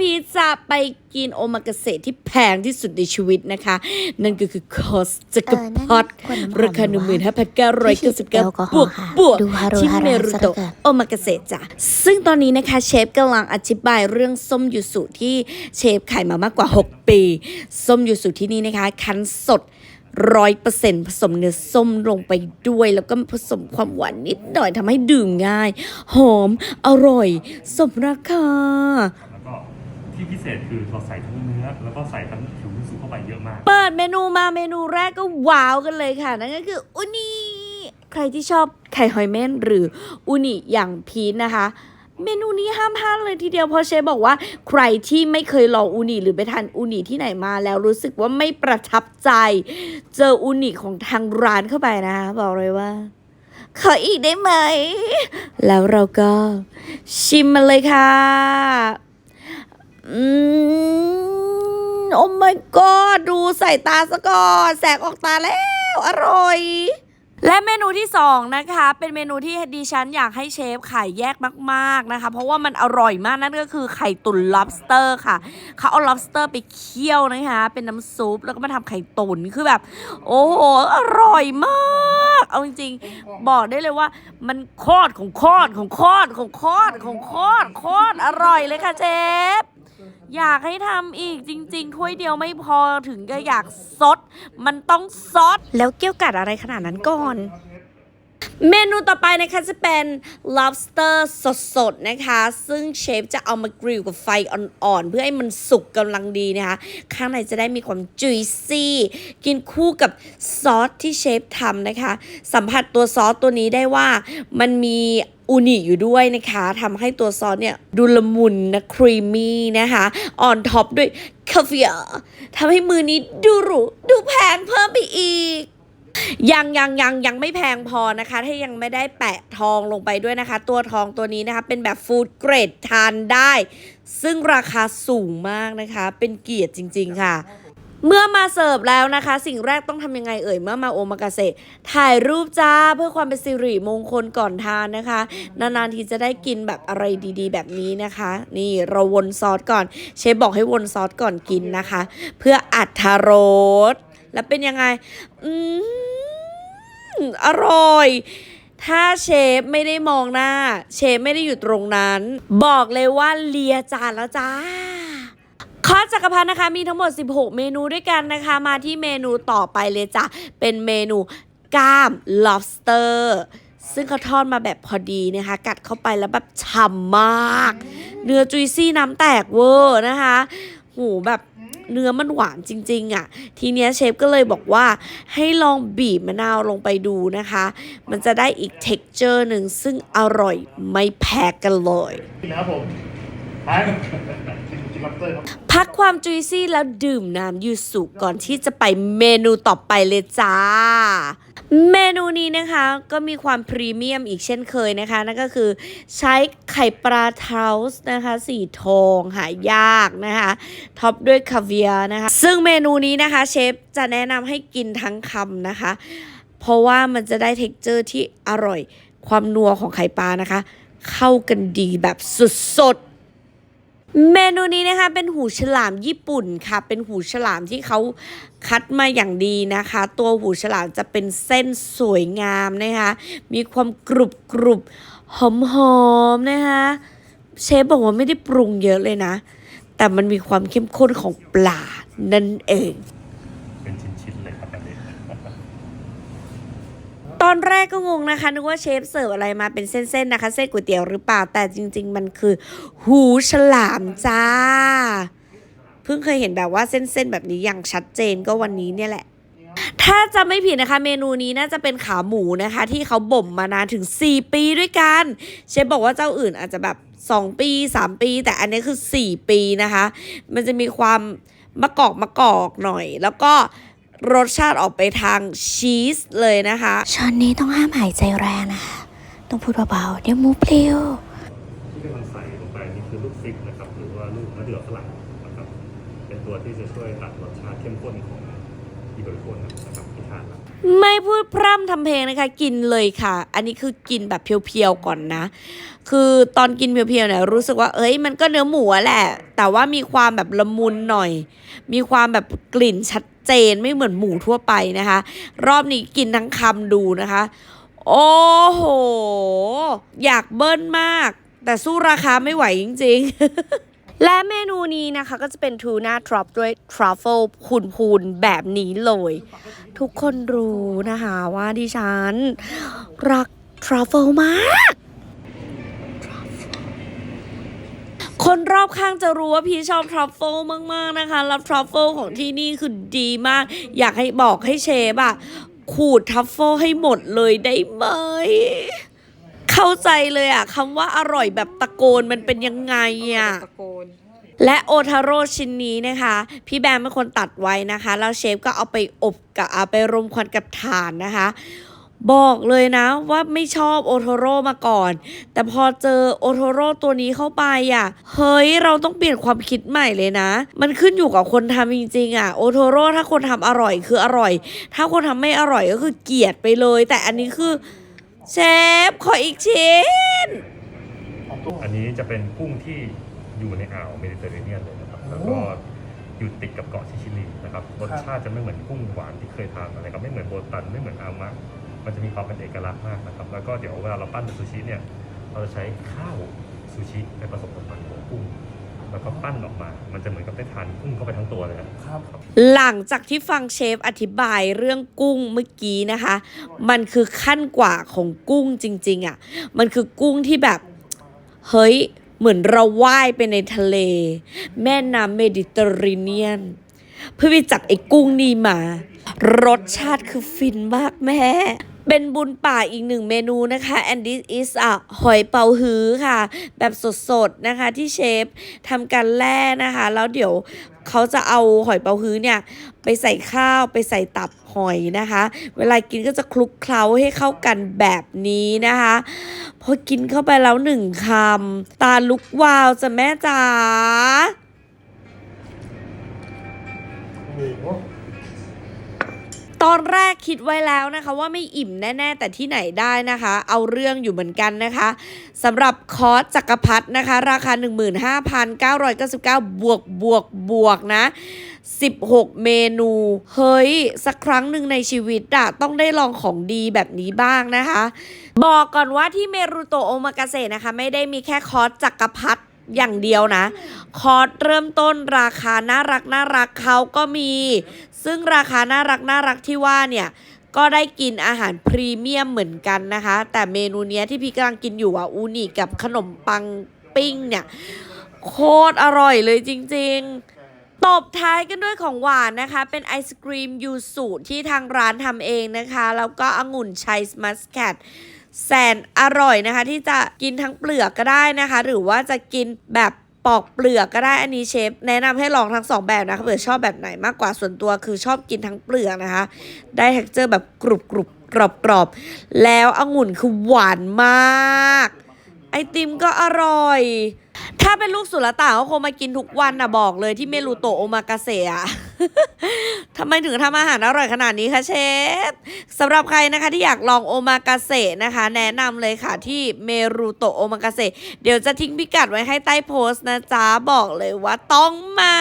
พีชจะไปกินโอมากาเสะที่แพงที่สุดในชีวิตนะคะ นั่นก็คือคอสจักรพรรดิเออนั่นขวดน้ำหอมราคาหนึ่งหมื่นห้าพันเก้าร้อยเก้าสิบแอเก้าลกอฮบอวล์กค่ะบวกดูฮารุที่ฮาราเมรุซะเหลืโตะอเกินโอมากาเสะจ้ะซึ่งตอนนี้นะคะเชฟกำลังอธิบายเรื่องส้มยูสุที่เชฟขายมามากกว่า 6 ปี ส้มยูสุที่นี่นะคะคั้นสดร้อยเปอร์เซ็นต์ผสมเนื้อส้มลงไปด้วย แล้วก็ผสมความหวานนิดหน่อยทำให้ดื่มง่าย หอมอร่อย สมราคาแล้วก็ ที่พิเศษคือเราใส่ทั้งเนื้อ แล้วก็ใส่ทั้งผิวมิสุเข้าไปเยอะมาก เปิดเมนูมาเมนูแรกก็ว้าวกันเลยค่ะ นั่นก็คืออุนิใครที่ชอบไข่หอยเม่นหรืออุนิอย่างพีชนะคะ เมนูนี้ห้ามพลาดเลยทีเดียวเพราะเชฟบอกว่า ใครที่ไม่เคยลองอูนิหรือไปทานอูนิที่ไหนมาแล้วรู้สึกว่าไม่ประทับใจ เจออูนิของทางร้านเข้าไปนะคะบอกเลยว่าขออีกได้ไหม แล้วเราก็ชิมมาเลยค่ะ อืมโอ้ my god ดูใส่ตาซะก่อนแสงออกตาแล้ว อร่อยและเมนูที่สองนะคะ เป็นเมนูที่ดิฉันอยากให้เชฟขายแยกมากๆนะคะ เพราะว่ามันอร่อยมากนั่นก็คือไข่ตุ๋น lobster ค่ะ เขาเอา lobster ไปเคี่ยวนะคะ เป็นน้ำซุปแล้วก็มาทำไข่ตุ๋นคือแบบ โอ้โห อร่อยมาก เอาจริงๆ บอกได้เลยว่า มันโคตรของโคตรของโคตรของโคตรของโคตรโคตรอร่อยเลยค่ะเชฟ อยากให้ทำอีกจริง ๆ ถ้วยเดียวไม่พอถึงก็อยากซด มันต้องซด แล้วเกี่ยวกัดอะไรขนาดนั้นก่อน เมนูต่อไปนะคะจะเป็น lobster สดๆนะคะ ซึ่งเชฟจะเอามากริลกับไฟอ่อนๆ เพื่อให้มันสุกกำลังดีนะคะ ข้างในจะได้มีความ juicy กินคู่กับซอสที่เชฟทำนะคะ สัมผัสตัวซอสตัวนี้ได้ว่ามันมีอูนิอยู่ด้วยนะคะทำให้ตัวซอสเนี่ยดูละมุนนะครีมมี่นะคะออนท็อปด้วยคาเวียร์ทำให้มือนี้ดูหรูดูแพงเพิ่มไปอีก ยังยังยังยังไม่แพงพอนะคะ ถ้ายังไม่ได้แปะทองลงไปด้วยนะคะ ตัวทองตัวนี้นะคะ เป็นแบบฟู้ดเกรดทานได้ ซึ่งราคาสูงมากนะคะ เป็นเกียรติจริง ๆ ค่ะ เมื่อมาเสิร์ฟแล้วนะคะ สิ่งแรกต้องทำยังไงเอ่ยเมื่อมาโอมากาเสะถ่ายรูปจ้าเพื่อความเป็นสิริมงคลก่อนทานนะคะ นานๆทีจะได้กินแบบอะไรดี ๆ แบบนี้นะคะ นี่เราวนซอสก่อน เชฟบอกให้วนซอสก่อนกินนะคะ เพื่ออัดทารส แล้วเป็นยังไง อืมอร่อย ถ้าเชฟไม่ได้มองหน้า เชฟไม่ได้อยู่ตรงนั้น บอกเลยว่าเลียจานแล้วจ้าคอสจักรพันนะคะ มีทั้งหมด 16 เมนูด้วยกันนะคะ มาที่เมนูต่อไปเลยจ้ะ เป็นเมนูก้าม lobster ซึ่งเขาทอดมาแบบพอดีนะคะ กัดเข้าไปแล้วแบบฉ่ำมาก เนื้อจุยซี่น้ำแตกเวอร์นะคะ หูแบบ เนื้อมันหวานจริงๆอะ ทีเนี้ยเชฟก็เลยบอกว่าให้ลองบีบมะนาวลงไปดูนะคะ มันจะได้อีกเท็กเจอร์หนึ่งซึ่งอร่อยไม่แพ้กันเลยนะครับผม พักความจุยซี่แล้วดื่มน้ำยูสุก่อนที่จะไปเมนูต่อไปเลยจ้า เมนูนี้นะคะก็มีความพรีเมียมอีกเช่นเคยนะคะ นั่นก็คือใช้ไข่ปลาเทาส์นะคะ สีทองหายากนะคะท็อปด้วยคาเวียร์นะคะ ซึ่งเมนูนี้นะคะเชฟจะแนะนำให้กินทั้งคำนะคะ เพราะว่ามันจะได้เท็กเจอร์ที่อร่อยความนัวของไข่ปลานะคะ เข้ากันดีแบบสุดๆ เมนูนี้นะคะเป็นหูฉลามญี่ปุ่นค่ะ เป็นหูฉลามที่เขาคัดมาอย่างดีนะคะ ตัวหูฉลามจะเป็นเส้นสวยงามนะคะ มีความกรุบกรุบหอมหอมนะคะเชฟบอกว่าไม่ได้ปรุงเยอะเลยนะ แต่มันมีความเข้มข้นของปลานั่นเอง เป็นชิ้นๆเลยครับแบบนี้ ตอนแรกก็งงนะคะนึกว่าเชฟเสิร์ฟอะไรมาเป็นเส้นๆนะคะ เส้นก๋วยเตี๋ยวหรือเปล่าแต่จริง ๆ มันคือ หูฉลามจ้า เพิ่งเคยเห็นแบบว่าเส้นๆแบบนี้อย่างชัดเจนก็วันนี้เนี่ยแหละ ถ้าจะไม่ผิดนะคะ เมนูนี้น่าจะเป็นขาหมูนะคะ ที่เขาบ่มมานานถึง 4 ปีด้วยกัน เชฟบอกว่าเจ้าอื่นอาจจะแบบ 2 ปี 3 ปี แต่อันนี้คือ 4 ปีนะคะ มันจะมีความมะกอกมะกอกหน่อย แล้วก็ รสชาติออกไปทางชีสเลยนะคะช้อนนี้ต้องห้ามหายใจแรงนะคะ ต้องพูดเบาๆ เดี๋ยวมูปลิวที่กำลังใส่ลงไปนี่คือลูกซิกนะครับหรือว่าลูกมะเดื่อฝรั่งนะครับเป็นตัวที่จะช่วยตัดรสชาติเข้มข้นของที่บริโภคนะครับที่ทานนะไม่พูดพร่ำทำเพลงนะคะ กินเลยค่ะ อันนี้คือกินแบบเพียวๆก่อนนะ คือตอนกินเพียวๆเนี่ยรู้สึกว่า เอ้ยมันก็เนื้อหมูอะแหละ แต่ว่ามีความแบบละมุนหน่อย มีความแบบกลิ่นชัด เจนไม่เหมือนหมูทั่วไปนะคะ รอบนี้กินทั้งคำดูนะคะ โอ้โห อยากเบิ้ลมาก แต่สู้ราคาไม่ไหวจริง ๆและเมนูนี้นะคะก็จะเป็นทูน่าทรัฟด้วยทรัฟเฟิลพูนๆแบบนี้เลย ทุกคนรู้นะคะว่าดิฉัน รักทรัฟเฟิลมาก คนรอบข้างจะรู้ว่าพี่ชอบทรัฟเฟิลมาก ๆ นะคะ แล้วทรัฟเฟิลของที่นี่คือดีมาก อยากให้บอกให้เชฟอะขูดทรัฟเฟิลให้หมดเลยได้ไหม เข้าใจเลยอะคำว่าอร่อยแบบตะโกนมันเป็นยังไงอะตะโกนและโอทาโร่ชิ้นนี้นะคะ พี่แบมเป็นคนตัดไว้นะคะ แล้วเชฟก็เอาไปอบกับเอาไปรมควันกับถ่านนะคะ บอกเลยนะว่าไม่ชอบโอโทโร่มาก่อน แต่พอเจอโอโทโร่ตัวนี้เข้าไปอะ เฮ้ย เราต้องเปลี่ยนความคิดใหม่เลยนะ มันขึ้นอยู่กับคนทำจริงๆอะโอโทโร่ถ้าคนทำอร่อยคืออร่อย ถ้าคนทำไม่อร่อยก็คือเกลียดไปเลย แต่อันนี้คือเชฟขออีกชิ้น อันนี้จะเป็นกุ้งที่อยู่ในอ่าวเมดิเตอร์เรเนียนเลยนะครับ แล้วก็อยู่ติดกับเกาะซิชิลีนะครับ รสชาติจะไม่เหมือนกุ้งหวานที่เคยทานมาเลยครับ ไม่เหมือนโบตัน ไม่เหมือนอามะ มันจะมีความเป็นเอกลักษณ์มากนะครับ แล้วก็เดี๋ยวเวลาเราปั้นเป็นซูชิเนี่ย เราจะใช้ข้าวซูชิไปผสมกับมันของกุ้งแล้วก็ปั้นออกมา มันจะเหมือนกับได้ทานกุ้งเข้าไปทั้งตัวเลยครับ หลังจากที่ฟังเชฟอธิบายเรื่องกุ้งเมื่อกี้นะคะ มันคือขั้นกว่าของกุ้งจริง ๆอะ่ะ มันคือกุ้งที่แบบ เฮ้ย เหมือนเราว่ายไปในทะเล แม่น้ำเมดิเตอร์เรเนียน เพื่อไปจัดไอ้กุ้งนี่มา รสชาติคือฟินมากแม่ เป็นบุญป่าอีกหนึ่งเมนูนะคะ and this is อะหอยเป๋าฮื้อค่ะ แบบสดๆนะคะที่เชฟทำการแล่นะคะ แล้วเดี๋ยวเขาจะเอาหอยเป๋าฮื้อเนี่ยไปใส่ข้าวไปใส่ตับหอยนะคะ เวลากินก็จะคลุกเคล้าให้เข้ากันแบบนี้นะคะพอกินเข้าไปแล้วหนึ่งคำตาลุกวาวจะแม่จ๋า ตอนแรกคิดไว้แล้วนะคะ ว่าไม่อิ่มแน่ ๆ แต่ที่ไหนได้นะคะ เอาเรื่องอยู่เหมือนกันนะคะสำหรับคอร์สจักรพรรดินะคะ ราคา 15,999 บวกบวกบวกนะ 16 เมนู เฮ้ย สักครั้งหนึ่งในชีวิตอะต้องได้ลองของดีแบบนี้บ้างนะคะ บอกก่อนว่าที่เมรุโตโอมากาเสะนะคะ ไม่ได้มีแค่คอร์สจักรพรรดิ อย่างเดียวนะ คอร์สเริ่มต้นราคาน่ารักน่ารักเขาก็มี ซึ่งราคาน่ารักน่ารักที่ว่าเนี่ยก็ได้กินอาหารพรีเมียมเหมือนกันนะคะ แต่เมนูเนี้ยที่พี่กำลังกินอยู่อะอูนิกับขนมปังปิ้งเนี่ย โคตรอร่อยเลยจริง ๆตบท้ายกันด้วยของหวานนะคะ เป็นไอศกรีมยูสุที่ทางร้านทำเองนะคะ แล้วก็องุ่นชัยมัสแคท แสนอร่อยนะคะ ที่จะกินทั้งเปลือกก็ได้นะคะ หรือว่าจะกินแบบปอกเปลือกก็ได้อันนี้เชฟแนะนำให้ลองทั้งสองแบบนะคะเผื่อชอบแบบไหนมากกว่าส่วนตัวคือชอบกินทั้งเปลือกนะคะ ได้เท็กเจอร์แบบกรุบกรุบกรอบกรอบแล้วองุ่นคือหวานมาก ไอติมก็อร่อย ถ้าเป็นลูกสุลต่านก็คงมากินทุกวันนะบอกเลยที่เมรูโตโอมากาเสะทำไมถึงทำอาหารอร่อยขนาดนี้คะเชฟสำหรับใครนะคะที่อยากลองโอมากาเสะนะคะ แนะนำเลยค่ะที่เมรูโตโอมากาเสะเดี๋ยวจะทิ้งพิกัดไว้ให้ใต้โพสต์นะจ๊ะบอกเลยว่าต้องมา